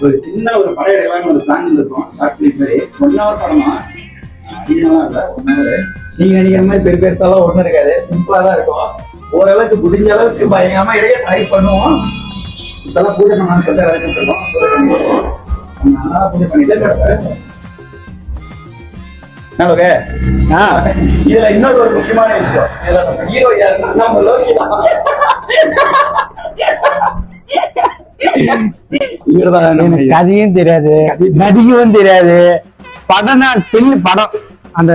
ஒரு சின்ன ஒரு படம் ஒரு பிளான் இருக்கும் ஷார்ட் பிலிம் மாதிரி ஒன் ஹவர் படமா அதிகமா இல்ல ஒன் ஹவர் நீங்க நினைக்கிற மாதிரி பெரிய பெருசாலாம் ஒண்ணும் இருக்காது சிம்பிளா தான் இருக்கும் ஓரளவுக்கு முடிஞ்ச அளவுக்கு பயங்கரமா இடையே ட்ரை பண்ணுவோம் இப்பெல்லாம் பூஜை பண்ணான்னு சொல்லிட்டு விளக்கிட்டு இருக்கோம் நல்லா பூஜை பண்ணிட்டு இருக்கோம். என்ன லோகே? இதுல இன்னொரு ஒரு முக்கியமான விஷயம் இதுல நம்ம ஹீரோ யாருன்னா நம்ம லோகி தான். எனக்கு. கதையும் தெரியாது நடிக்கவும் தெரியாது. படம் தான் ஸ்பெல் படம். அந்த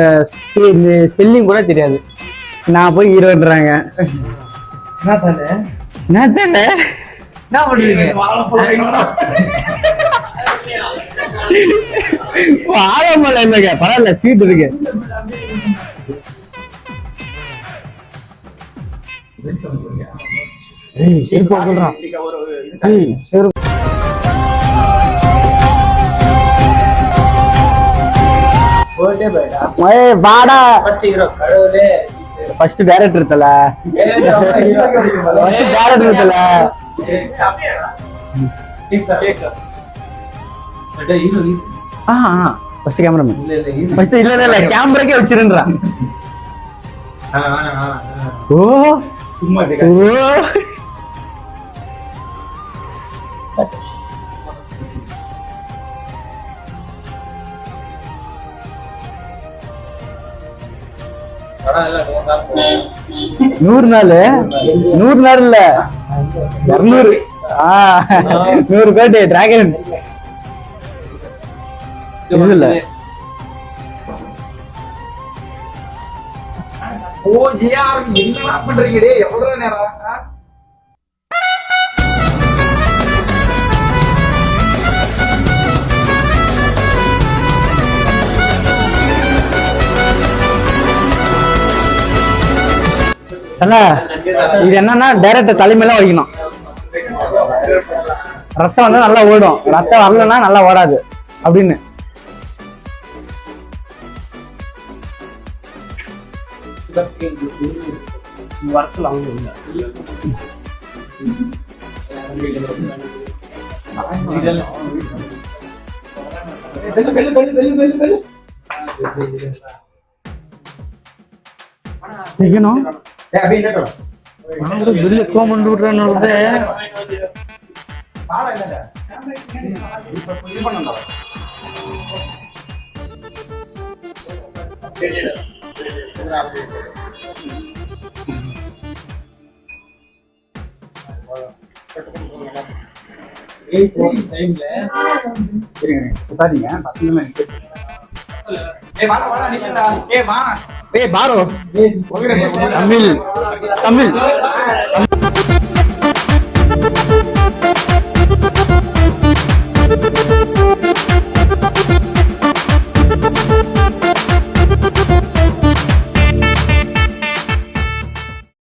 ஸ்பெல்லிங் கூட தெரியாது. நான் போய் ஹீரோன்றாங்க என்ன தானே? என்ன பண்றீங்க இல்லைங்க பரவாயில்ல ஸ்வீட் இருக்கு. செருப்பு சொல்றான் வாடா. ஃபர்ஸ்ட் டைரக்டர் தல ஃபர்ஸ்ட் டைரக்டர் தல ஆ ஃபர்ஸ்ட் கேமராமேன் ஃபர்ஸ்ட் இல்ல இல்ல இல்ல கேமராக்கே வச்சிருன்றான் ஓ. சும்மா ஓ. நூறு நாள்? நூறு நாள் இல்ல. இருநூறு. நூறு பேட்டு டிராகன் இது இல்ல. ஓ ஜிஆர் என்னடா பண்றீங்க? எவ்வளவு நேரம்? அண்ணா இது என்னன்னா டைரக்டர் தலைமையில வைக்கணும். ரத்தம் வந்து நல்லா ஓடும். ரத்தம் வரலன்னா நல்லா ஓடாது. அப்படின்னு. கூட வெளிய கோமண்டு விட்றேன்னு. சுத்தாதீங்க பசங்க ஏய் வாடா வாடா நிக்கடா ஏய் வா. ஏய் பாரோ. தமிழ் தமிழ்.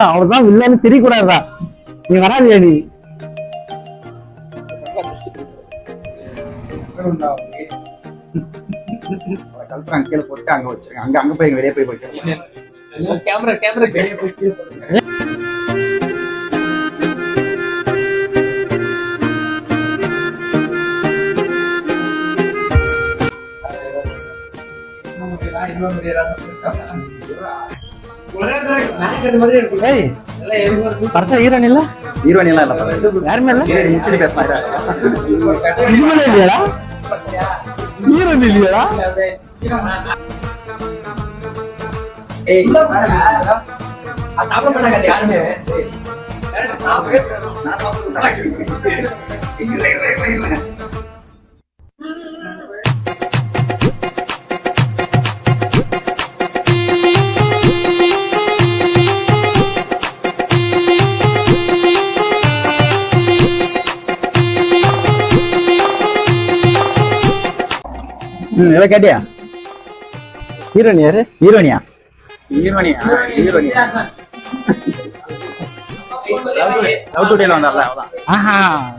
அவ்வளவுதான் வில்லன்னு தெரியக்கூடாதா நீ வராதியா நீ? கல்பனை கீழே போட்டு அங்க வச்சிருங்க. அங்க அங்க போய் வெளியே போய் போயிட்டு கேமரா கேமரா வெளியே போய் கீழே போடுங்க ஏய் படத்தை ஹீரோன் இல்ல ஹீரோயின் எல்லாம் இல்ல. யாருமே இல்ல? ஹீரோயின் முடிச்சுட்டு பேசினா ஹீரோனே சாப்பிட மாட்டாங்க யாருமே. சாப்பிட? நான் சாப்பிட்டு இல்ல ம் கேட்டியா? ஹீரோன் யாரு? ஹீரோனியா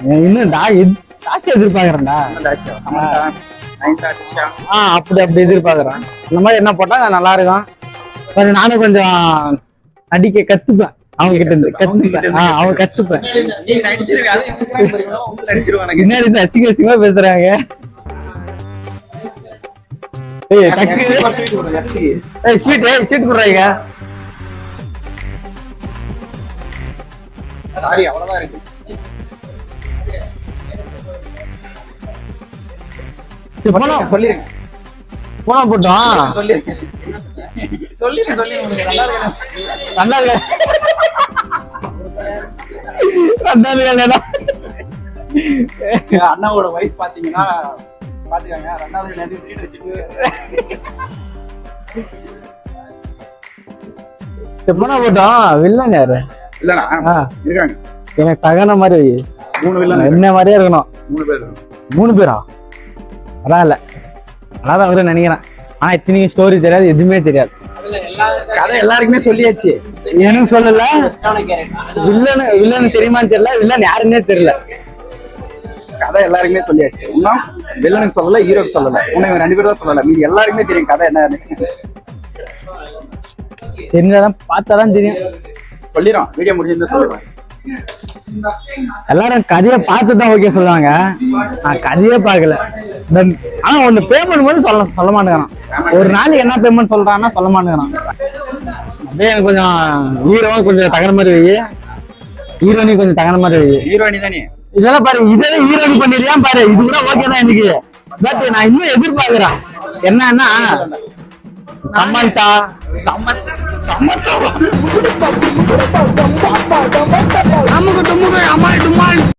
இன்னும் ஜாஸ்தி எதிர்பார்க்கறேன்டா. அப்படி அப்படி எதிர்பார்க்கறேன். இந்த மாதிரி என்ன போட்டா நல்லா இருக்கும். கொஞ்சம் நானும் கொஞ்சம் நடிக்க கத்துப்பேன். அவங்க கிட்ட இருந்து கத்துப்பேன். அவங்க கத்துப்பேன். இருந்து அசிங்க அசிங்கமா பேசுறாங்க. ஏய் டக்கு. ஏய் ஸ்வீட் ஏய் ஸ்வீட் குடுறாங்க தாடி அவ்வளவுதான் இருக்கு. போனா சொல்லிருங்க. போனா போட்டோம். சொல்லிருங்க. சொல்லிருங்க சொல்லிருங்க. உங்களுக்கு நல்லா நல்லா இருக்க? நல்லா இருக்கா எங்க அண்ணாவோட வைஃப் பாத்தீங்கன்னா பாத்துக்காங்க ரெண்டாவது வச்சுட்டு போனா போட்டோம் வில்லன் யாரு. இருக்காங்க. எனக்கு தகன மாதிரி. வை. மூணு வில்லன் என்ன மாதிரியே இருக்கணும். மூணு பேர் மூணு பேரா? பரவாயில்ல அதான் அவரு நினைக்கிறேன். ஆனா இத்தனைக்கும் ஸ்டோரி தெரியாது எதுவுமே தெரியாது. கதை எல்லாருக்குமே சொல்லியாச்சு. எனக்கு சொல்லல. கேரக்டர் வில்லன் வில்லன் தெரியுமான்னு தெரியல. வில்லன் யாருன்னே தெரியல. கதை எல்லாருக்குமே சொல்லியாச்சு. இன்னும் வில்லனுக்கு சொல்லல ஹீரோக்கு சொல்லல. உன்னை இவன் ரெண்டு பேரும் தான் சொல்லல. மீதி எல்லாருக்குமே தெரியும் கதை என்னன்னு தெரிஞ்சாதான் பார்த்தாதான் தெரியும். சொல்லிடும் வீடியோ முடிஞ்சிருந்தா சொல்லுவேன் எல்லாரும் கதையை பார்த்து தான் ஓகே சொல்லுவாங்க. நான் கதையே பார்க்கல. ஆனா ஒண்ணு பேமெண்ட் மட்டும் சொல்ல சொல்ல மாட்டேங்கிறான். ஒரு நாளைக்கு என்ன பேமெண்ட் சொல்றான்னா சொல்ல மாட்டேங்கிறான். அப்படியே எனக்கு கொஞ்சம் ஹீரோவும் கொஞ்சம் தகன மாதிரி வை. ஹீரோனி கொஞ்சம் தகன மாதிரி வை. ஹீரோயினி தானே. இதெல்லாம் பாரு இதெல்லாம் ஈரோடு பண்ணிருக்கியா பாரு இது கூட ஓகே தான் எனக்கு. பட் நான் இன்னும் எதிர்பார்க்கிறேன். என்னன்னா சமந்தா சம்மத்